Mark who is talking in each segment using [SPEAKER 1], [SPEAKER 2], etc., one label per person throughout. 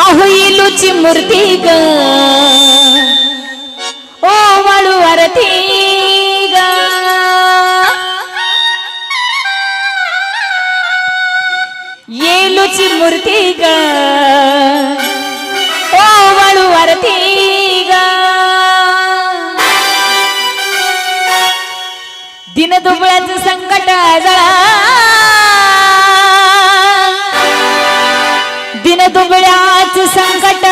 [SPEAKER 1] आहो इलूची मूर्ती ग. ओ वाळू आरती ग. येलूची मूर्ती ग. ओ वाळू आरती ग. दिन दुबळ्याचं संकट जळा दुबळ्याच संकट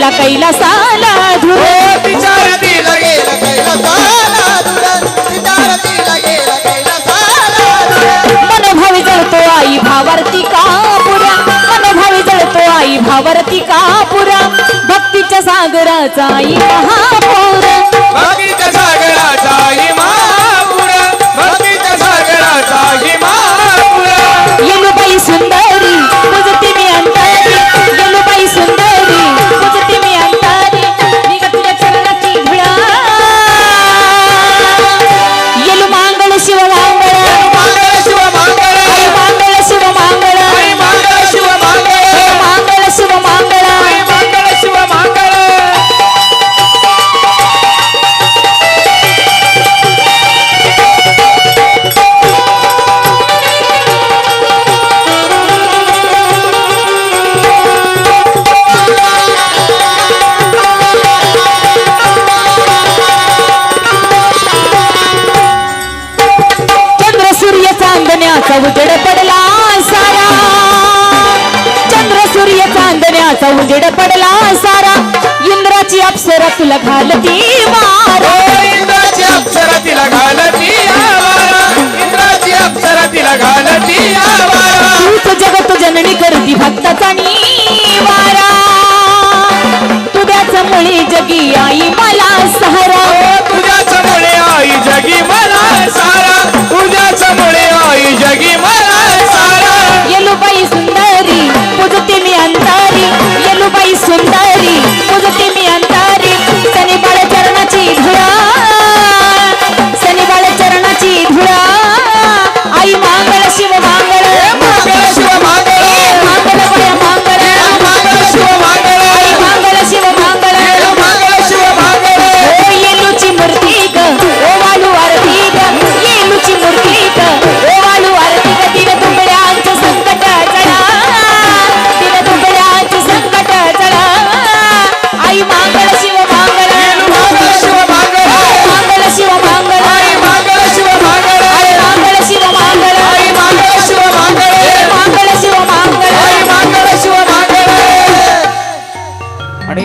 [SPEAKER 1] गेला कैलासाला
[SPEAKER 2] धुळे.
[SPEAKER 1] मनोभावी जळतो आई भावार्थी का मनोभावी जळतो आई भावार्थी का भक्तीच्या सागराचा आई चांदण्याचा उजेड पडला सारा. चंद्र सूर्य चांदण्याचा उजेड पडला सारा. इंद्राची अप्सरा तुला घालती मारो.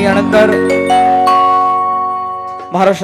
[SPEAKER 2] यानंतर महाराष्ट्र